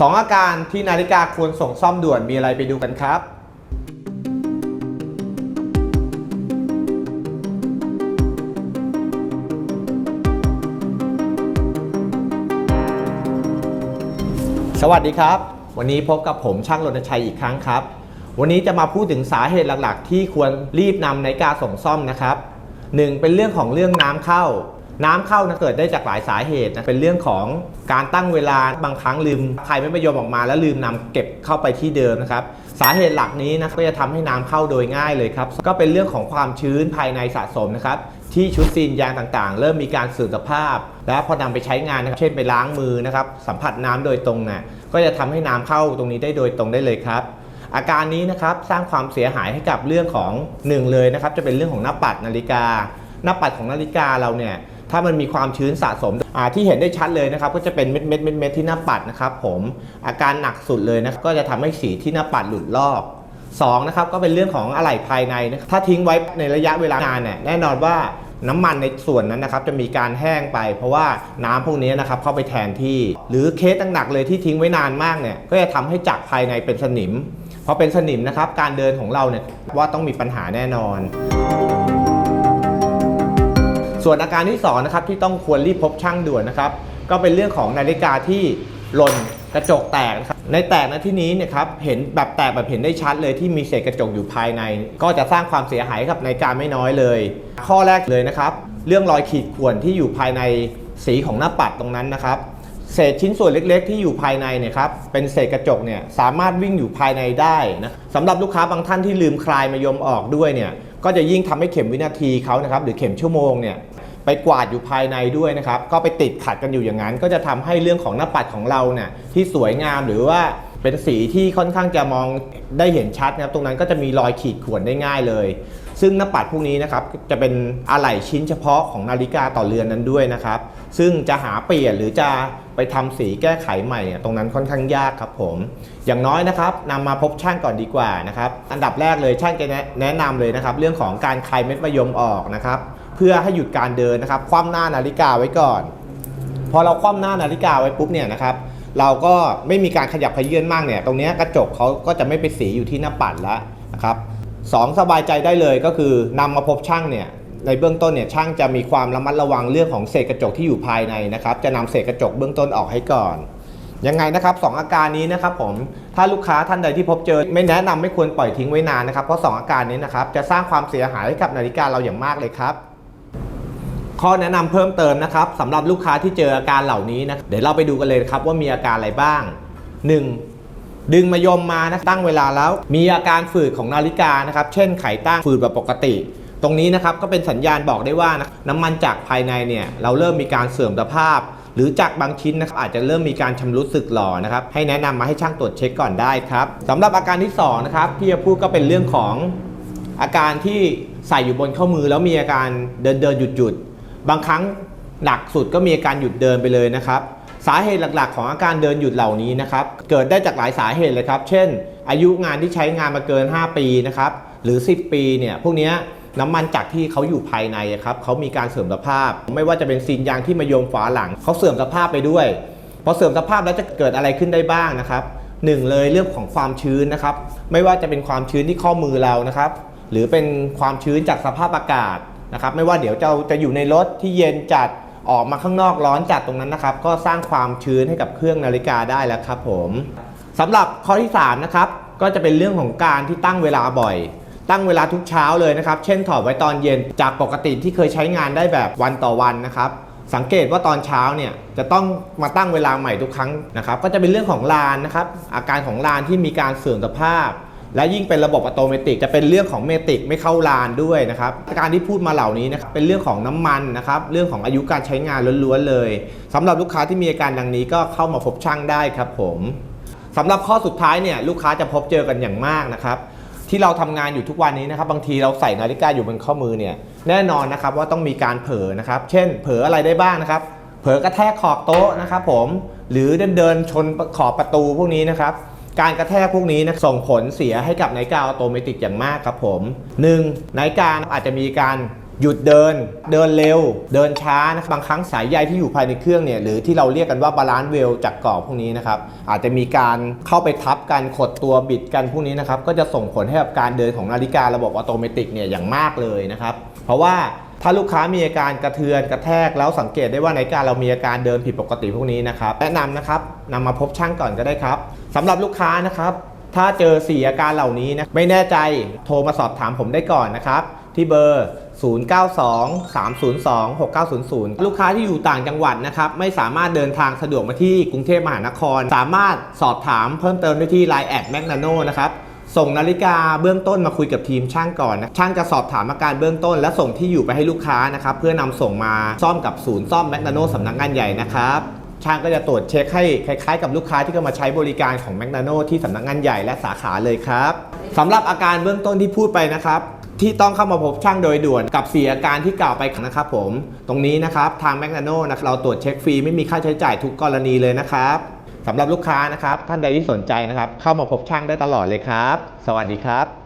สองอาการที่นาฬิกาควรส่งซ่อมด่วนมีอะไรไปดูกันครับ สวัสดีครับ วันนี้พบกับผมช่างรณชัยอีกครั้งครับ วันนี้จะมาพูดถึงสาเหตุหลักๆ ที่ควรรีบนำนาฬิกาส่งซ่อมนะครับหนึ่งเป็นเรื่องของเรื่องน้ำเข้า น้ำเข้านะเกิดได้จากหลายสาเหตุนะเป็นเรื่องของการตั้งเวลาบางครั้งลืมใครไม่ประโยมออกมา แล้วลืมนำเก็บเข้าไปที่เดิมนะครับสาเหตุหลักนี้นะก็จะทำให้น้ำเข้าโดยง่ายเลยครับก็เป็นเรื่องของความชื้นภายในสะสมนะครับที่ชุดซีนยางต่างๆ เริ่มมีการสื่อสภาพ และพอนำไปใช้งานนะครับเช่นไปล้างมือนะครับสัมผัสน้ำโดยตรงนะ่ะก็จะทำให้น้ำเข้าตรงนี้ได้โดยตรงได้เลยครับอาการนี้นะครับสร้างความเสียหายให้กับเรื่องของหนึ่งเลยนะครับจะเป็นเรื่องของหน้าปัดนาฬิกา หน้าปัดของนาฬิกาเราเนี่ย ถ้ามันมีความชื้นสะสมที่เห็นได้ชัดเลยนะครับก็จะเป็นเม็ดเม็ดเม็ดเม็ดที่หน้าปัดนะครับผมอาการหนักสุดเลยนะก็จะทำให้สีที่หน้าปัดหลุดลอกสองนะครับก็เป็นเรื่องของอะไหล่ภายในนะถ้าทิ้งไว้ในระยะเวลานานเนี่ยแน่นอนว่าน้ำมันในส่วนนั้นนะครับจะมีการแห้งไป เพราะว่าน้ำพวกนี้นะครับเข้าไปแทนที่ หรือเคสหนักๆเลยที่ทิ้งไว้นานมากเนี่ยก็จะทำให้จักภายในเป็นสนิมพอเป็นสนิมนะครับการเดินของเราเนี่ยว่าต้องมีปัญหาแน่นอน ส่วนอาการที่2นะครับที่ต้องควรรีบพบช่างด่วนนะครับ ก็เป็นเรื่องของนาฬิกาที่หล่นกระจกแตกนะครับในแตกในที่นี้เนี่ยครับเห็นแบบแตกแบบเห็นได้ชัดเลยที่มีเศษกระจกอยู่ภายใน ก็จะสร้างความเสียหายกับนาฬิกาไม่น้อยเลย ข้อแรกเลยนะครับ เรื่องรอยขีดข่วนที่อยู่ภายในสีของหน้าปัดตรงนั้นนะครับ เศษชิ้นส่วนเล็กๆ ที่อยู่ภายในเนี่ยครับเป็นเศษกระจกเนี่ยสามารถวิ่งอยู่ภายในได้นะสำหรับลูกค้าบางท่านที่ลืมคลายมายมออกด้วยเนี่ย ก็จะยิ่งทำให้เข็มวินาทีเขานะครับหรือเข็มชั่วโมงเนี่ยไปกวาดอยู่ภายในด้วยนะครับ ก็ไปติดขัดกันอยู่อย่างนั้น ก็จะทำให้เรื่องของหน้าปัดของเราเนี่ยที่สวยงามหรือว่าเป็นสีที่ค่อนข้างจะมองได้เห็นชัดนะครับ ตรงนั้นก็จะมีรอยขีดข่วนได้ง่ายเลย ซึ่งหน้าปัดพวกนี้นะครับจะเป็นอะไหล่ชิ้นเฉพาะของนาฬิกาต่อเรือนนั้นด้วยนะครับ ซึ่งจะหาเปลี่ยนหรือจะไปทำสีแก้ไขใหม่ตรงนั้นค่อนข้างยากครับผม อย่างน้อยนะครับนำมาพบช่างก่อนดีกว่านะครับ อันดับแรกเลยช่างจะแนะนะนำเลยนะครับ เรื่องของการคลายเม็ดมะยมออกนะครับ เพื่อให้หยุดการเดินนะครับ คว่ำหน้านาฬิกาไว้ก่อน พอเราคว่ำหน้านาฬิกาไว้ปุ๊บเนี่ยนะครับเราก็ไม่มีการขยับเขยื่อนมากเนี่ย ตรงนี้กระจกเขาก็จะไม่ไปสีอยู่ที่หน้าปัดแล้วนะครับ สองสบายใจได้เลยก็คือนำมาพบช่างเนี่ยในเบื้องต้นเนี่ยช่างจะมีความระมัดระวังเรื่องของเศษกระจกที่อยู่ภายในนะครับ จะนำเศษกระจกเบื้องต้นออกให้ก่อนยังไงนะครับสองอาการนี้นะครับผมถ้าลูกค้าท่านใดที่พบเจอ ไม่แนะนำไม่ควรปล่อยทิ้งไว้นานนะครับเพราะสองอาการนี้นะครับจะสร้างความเสียหายให้กับนาฬิกาเราอย่างมากเลยครับข้อแนะนำเพิ่มเติมนะครับสำหรับลูกค้าที่เจออาการเหล่านี้นะเดี๋ยวเราไปดูกันเลยครับว่ามีอาการอะไรบ้าง 1. ดึงมายมมานะตั้งเวลาแล้ว มีอาการฝืดของนาฬิกานะครับ เช่นไขตั้งฝืดแบบปกติ ตรงนี้นะครับก็เป็นสัญญาณบอกได้ว่านะน้ำมันจากภายในเนี่ยเราเริ่มมีการเสื่อมสภาพ หรือจากบางชิ้นนะครับอาจจะเริ่มมีการชำรุดสึกหรอนะครับให้แนะนำมาให้ช่างตรวจเช็คก่อนได้ครับสำหรับอาการที่สองนะครับที่จะพูดก็เป็นเรื่องของอาการที่ใส่อยู่บนข้อมือแล้วมีอาการเดินเดินหยุดหยุดบางครั้งหนักสุดก็มีอาการหยุดเดินไปเลยนะครับ สาเหตุหลักๆ ของอาการเดินหยุดเหล่านี้นะครับเกิดได้จากหลายสาเหตุเลยครับ เช่น อายุงานที่ใช้งานมาเกิน 5 ปีนะครับหรือ 10 ปีเนี่ยพวกนี้น้ำมันจากที่เขาอยู่ภายในครับเขามีการเสื่อมสภาพ ไม่ว่าจะเป็นซีนยางที่มาโยมฝาหลังเขาเสื่อมสภาพไปด้วยพอเสื่อมสภาพแล้วจะเกิดอะไรขึ้นได้บ้างนะครับหนึ่งเลยเรื่องของความชื้นนะครับ ไม่ว่าจะเป็นความชื้นที่ข้อมือเรานะครับ หรือเป็นความชื้นจากสภาพอากาศนะครับ ไม่ว่าเดี๋ยวเจะจะอยู่ในรถที่เย็นจัด ออกมาข้างนอกร้อนจัดตรงนั้นนะครับ ก็สร้างความชื้นให้กับเครื่องนาฬิกาได้แล้วครับผมสำหรับข้อที่3นะครับก็จะเป็นเรื่องของการที่ตั้งเวลาบ่อย ตั้งเวลาทุกเช้าเลยนะครับ เช่นถอดไว้ตอนเย็นจากปกติที่เคยใช้งานได้แบบวันต่อวันนะครับสังเกตว่าตอนเช้าเนี่ยจะต้องมาตั้งเวลาใหม่ทุกครั้งนะครับ ก็จะเป็นเรื่องของลานนะครับ อาการของลานที่มีการเสื่อมสภาพ และยิ่งเป็นระบบอัตโนมัติจะเป็นเรื่องของเมติกไม่เข้าลานด้วยนะครับการที่พูดมาเหล่านี้นะครับเป็นเรื่องของน้ำมันนะครับเรื่องของอายุการใช้งานล้วนๆเลยสำหรับลูกค้าที่มีอาการดังนี้ก็เข้ามาพบช่างได้ครับผมสำหรับข้อสุดท้ายเนี่ยลูกค้าจะพบเจอกันอย่างมากนะครับที่เราทำงานอยู่ทุกวันนี้นะครับบางทีเราใส่นาฬิกาอยู่บนข้อมือเนี่ยแน่นอนนะครับว่าต้องมีการเผลอนะครับ เช่น เผลออะไรได้บ้างนะครับ เผลอกระแทกขอบโต๊ะนะครับผมหรือเดินเดินชนขอบประตูพวกนี้นะครับ การกระแทกพวกนี้นะส่งผลเสียให้กับนาฬิกาออโตเมติกอย่างมากครับผม 1. นาฬิกาอาจจะมีการหยุดเดิน เดินเร็ว เดินช้านะครับบางครั้งสายใยที่อยู่ภายในเครื่องเนี่ยหรือที่เราเรียกกันว่าบาลานซ์เวลจากกรอบพวกนี้นะครับอาจจะมีการเข้าไปทับกันขดตัวบิดกันพวกนี้นะครับก็จะส่งผลให้กับการเดินของนาฬิการะบบอัตโนมัติเนี่ยอย่างมากเลยนะครับเพราะว่า ถ้าลูกค้ามีอาการกระเทือนกระแทกแล้วสังเกตได้ว่าในการเรามีอาการเดินผิดปกติพวกนี้นะครับแนะนำนะครับนำมาพบช่างก่อนก็ได้ครับสำหรับลูกค้านะครับ ถ้าเจอสี่อาการเหล่านี้นะไม่แน่ใจโทรมาสอบถามผมได้ก่อนนะครับ ที่เบอร์ 0923026900 ลูกค้าที่อยู่ต่างจังหวัดนะครับ ไม่สามารถเดินทางสะดวกมาที่กรุงเทพมหานคร สามารถสอบถามเพิ่มเติมได้ที่ Line แอดแมกนาโนนะครับ ส่งนาฬิกาเบื้องต้นมาคุยกับทีมช่างก่อนนะช่างจะสอบถามอาการเบื้องต้น และส่งที่อยู่ไปให้ลูกค้านะครับเพื่อนำส่งมาซ่อมกับศูนย์ซ่อมแมกนาโนสำนักงานใหญ่นะครับช่างก็จะตรวจเช็คให้คล้ายๆ กับลูกค้าที่เข้ามาใช้บริการของแมกนาโนที่สำนักงานใหญ่และสาขาเลยครับสำหรับอาการเบื้องต้นที่พูดไปนะครับที่ต้องเข้ามาพบช่างโดยด่วนกับ4อาการที่กล่าวไปนะครับผม ตรงนี้นะครับทางแมกนาโนนะเราตรวจเช็คฟรีไม่มีค่าใช้จ่ายทุกกรณีเลยนะครับ สำหรับลูกค้านะครับ ท่านใดที่สนใจนะครับ เข้ามาพบช่างได้ตลอดเลยครับ สวัสดีครับ